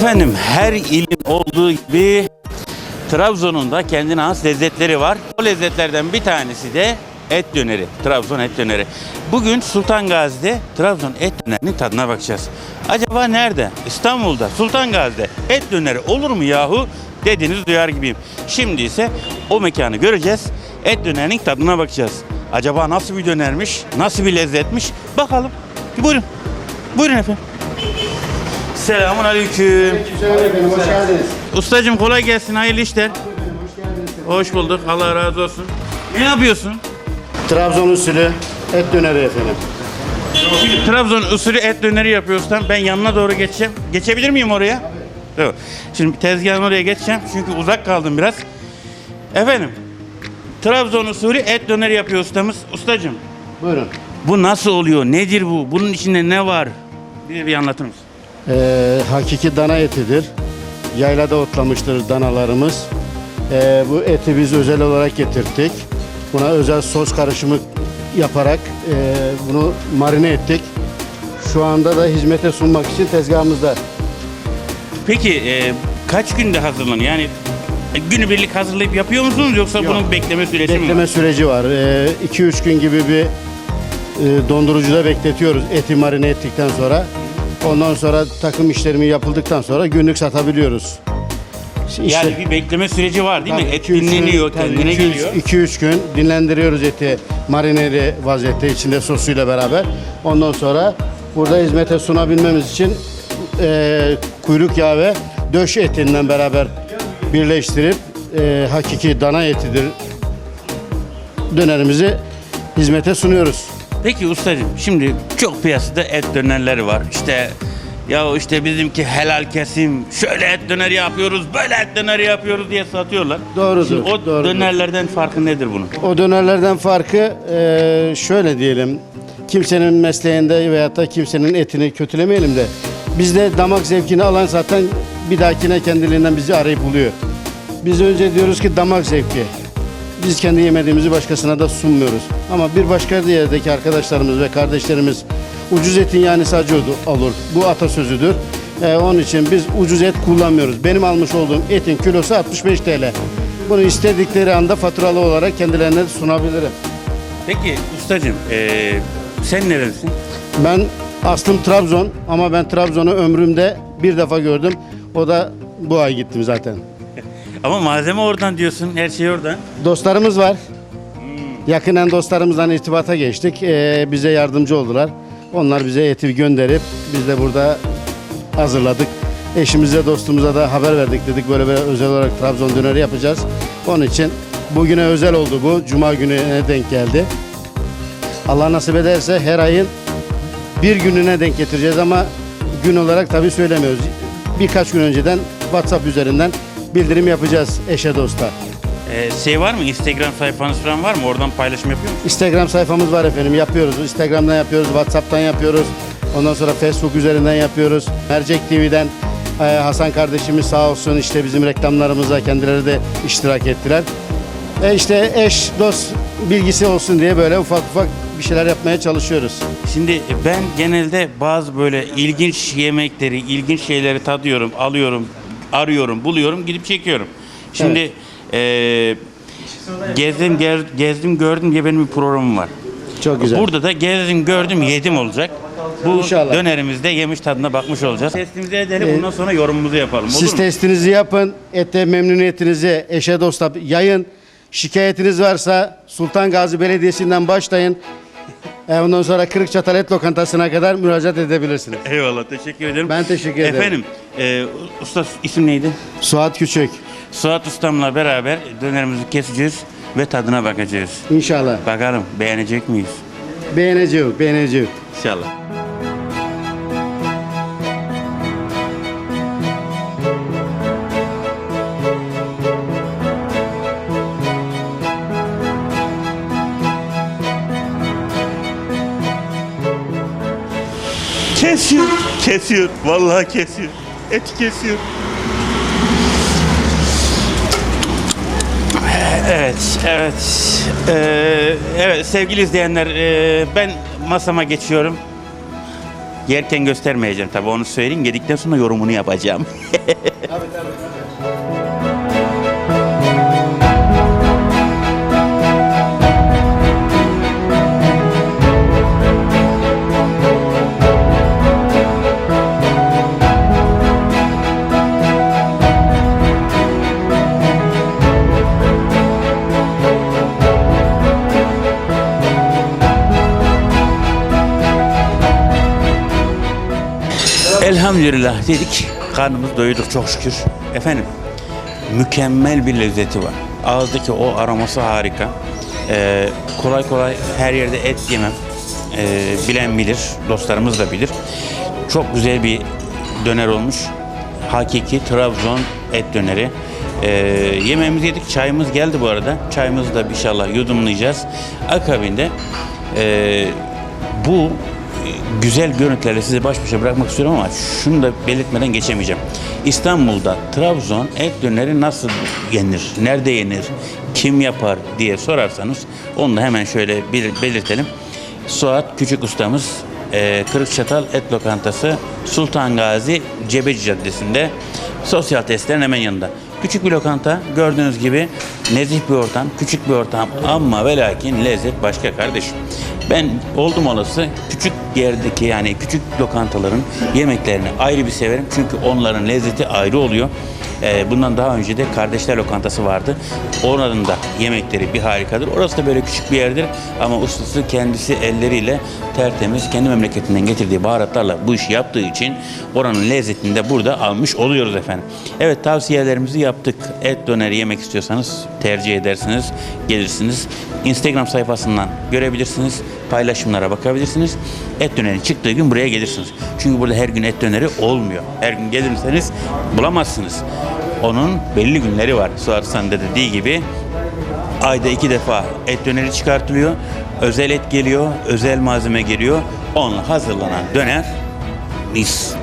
Efendim her ilin olduğu gibi Trabzon'un da kendine has lezzetleri var. O lezzetlerden bir tanesi de et döneri. Trabzon et döneri. Bugün Sultan Gazi'de Trabzon et dönerinin tadına bakacağız. Acaba nerede? İstanbul'da, Sultan Gazi'de et döneri olur mu yahu? Dediğiniz duyar gibiyim. Şimdi ise o mekanı göreceğiz. Et dönerinin tadına bakacağız. Acaba nasıl bir dönermiş? Nasıl bir lezzetmiş? Bakalım. Buyurun. Buyurun efendim. Selamun aleyküm. Efendim, hoş geldiniz. Ustacım kolay gelsin, hayırlı işler. Hoş bulduk, Allah razı olsun. Ne yapıyorsun? Trabzon usulü et döneri efendim. Şimdi Trabzon usulü et döneri yapıyorsan ben yanına doğru geçeceğim. Geçebilir miyim oraya? Evet. Şimdi tezgahın oraya geçeceğim çünkü uzak kaldım biraz. Efendim, Trabzon usulü et döneri yapıyor ustamız. Ustacım, Buyurun. bu nasıl oluyor? Nedir bu? Bunun içinde ne var? Bir, bir anlatır mısın? Ee, hakiki dana etidir. Yaylada otlamıştır danalarımız. Ee, bu eti biz özel olarak getirttik. Buna özel sos karışımı yaparak e, bunu marine ettik. Şu anda da hizmete sunmak için tezgahımızda. Peki e, kaç günde hazırlanıyor? Yani e, günübirlik hazırlayıp yapıyor musunuz yoksa Yok. bunun bekleme süresi mi var? Bekleme süreci var. 2-3 gün gibi bir e, dondurucuda bekletiyoruz eti marine ettikten sonra. Ondan sonra takım işlerimi yapıldıktan sonra günlük satabiliyoruz. Yani bir bekleme süreci var değil mi? Tabii, Et iki, üç gün- dinleniyor, tabii, kendine iki, üç- geliyor. iki, üç gün dinlendiriyoruz eti marineli vaziyette içinde sosuyla beraber. Ondan sonra burada hizmete sunabilmemiz için e, kuyruk yağı ve döş etinden beraber birleştirip e, hakiki dana etidir dönerimizi hizmete sunuyoruz. Peki ustacığım şimdi çok piyasada et dönerleri var. İşte ya işte bizimki helal kesim, şöyle et döneri yapıyoruz, böyle et döneri yapıyoruz diye satıyorlar. Doğrudur, Şimdi o doğrudur. dönerlerden farkı nedir bunun? O dönerlerden farkı e, şöyle diyelim. Kimsenin mesleğinde veyahut da kimsenin etini kötülemeyelim de bizde damak zevkini alan zaten bir dahakine kendiliğinden bizi arayıp buluyor. Biz önce diyoruz ki damak zevki. Biz kendi yemediğimizi başkasına da sunmuyoruz. Ama bir başka yerdeki arkadaşlarımız ve kardeşlerimiz ucuz etin yani acı olur. Bu atasözüdür. E, onun için biz ucuz et kullanmıyoruz. Benim almış olduğum etin kilosu 65 TL. Bunu istedikleri anda faturalı olarak kendilerine sunabilirim. Peki ustacığım eee, sen nerelisin? Ben aslım Trabzon ama ben Trabzon'u ömrümde bir defa gördüm. O da bu ay gittim zaten. Ama malzeme oradan diyorsun, her şey oradan. Dostlarımız var. Yakinen dostlarımızdan irtibata geçtik. Ee, bize yardımcı oldular. Onlar bize eti gönderip biz de burada hazırladık. Eşimize, dostumuza da haber verdik dedik böyle böyle özel olarak Trabzon döneri yapacağız. Onun için bugüne özel oldu bu. Cuma gününe denk geldi. Allah nasip ederse her ayın bir gününe denk getireceğiz ama gün olarak tabii söylemiyoruz. Birkaç gün önceden WhatsApp üzerinden bildirim yapacağız eşe dosta. Eee, şey var mı, Instagram sayfanız falan var mı? Oradan paylaşım yapıyor musun? Instagram sayfamız var efendim yapıyoruz. Instagram'dan yapıyoruz, WhatsApp'tan yapıyoruz. Ondan sonra Facebook üzerinden yapıyoruz. Mercek TV'den e, Hasan kardeşimiz sağ olsun işte bizim reklamlarımıza kendileri de iştirak ettiler. E işte eş, dost bilgisi olsun diye böyle ufak ufak bir şeyler yapmaya çalışıyoruz. Şimdi ben genelde bazı böyle ilginç yemekleri, ilginç şeyleri tadıyorum, alıyorum, arıyorum, buluyorum, gidip çekiyorum. Şimdi eee, gezdim, gez- gezdim, gördüm diye benim bir programım var. Çok güzel. Burada da gezdim, gördüm, yedim olacak. Bu İnşallah. dönerimizde yemiş tadına bakmış olacağız. Testimizi edelim, bundan sonra yorumumuzu yapalım. Olur Siz mu? testinizi yapın, ete memnuniyetinizi eşe dosta yayın. Şikayetiniz varsa Sultan Gazi Belediyesi'nden başlayın. E, Ondan sonra Kırıkçatal Et Lokantası'na kadar müracaat edebilirsiniz. Eyvallah, teşekkür ederim. Ben teşekkür ederim. Efendim, eee, usta isim neydi? Suat Küçük. Suat Ustam'la beraber dönerimizi keseceğiz ve tadına bakacağız. İnşallah. Bakalım beğenecek miyiz? Beğeneceğim, beğeneceğim. İnşallah. Kesiyor. Vallahi kesiyor. Et kesiyor. Evet, evet. Ee, evet sevgili izleyenler, ee, ben masama geçiyorum. Yerken göstermeyeceğim tabii onu söyleyeyim. Yedikten sonra yorumunu yapacağım. Elhamdülillah dedik. Karnımız doyurduk çok şükür. Efendim mükemmel bir lezzeti var. Ağızdaki o aroması harika. Ee, kolay kolay her yerde et yemem. Ee, bilen bilir, dostlarımız da bilir. Çok güzel bir döner olmuş. Hakiki Trabzon et döneri. Ee, yemeğimizi yedik, çayımız geldi bu arada. Çayımızı da inşallah yudumlayacağız. Akabinde ee, bu e, güzel görüntülerle sizi baş başa bırakmak istiyorum ama şunu da belirtmeden geçemeyeceğim. İstanbul'da Trabzon et döneri nasıl yenir, nerede yenir, kim yapar diye sorarsanız onu da hemen şöyle belirtelim. Suat Küçük Ustamız e, Kırıkçatal Et Lokantası Sultan Gazi Cebeci Caddesi'nde sosyal testlerin hemen yanında. Küçük bir lokanta gördüğünüz gibi nezih bir ortam, küçük bir ortam ama ve lakin lezzet başka kardeşim. Ben oldum olası küçük yerdeki yani küçük lokantaların yemeklerini ayrı bir severim. Çünkü onların lezzeti ayrı oluyor. Ee, bundan daha önce de Kardeşler Lokantası vardı. Oranın da yemekleri bir harikadır. Orası da böyle küçük bir yerdir ama ustası kendisi elleriyle tertemiz kendi memleketinden getirdiği baharatlarla bu işi yaptığı için oranın lezzetini de burada almış oluyoruz efendim. Evet tavsiyelerimizi yaptık. Et döneri yemek istiyorsanız tercih edersiniz, gelirsiniz. Instagram sayfasından görebilirsiniz. Paylaşımlara bakabilirsiniz. Et döneri çıktığı gün buraya gelirsiniz. Çünkü burada her gün et döneri olmuyor. Her gün gelirseniz bulamazsınız. Onun belli günleri var. Suat San'da dediği gibi ayda iki defa et döneri çıkartılıyor. Özel et geliyor, özel malzeme geliyor. Onunla hazırlanan döner mis.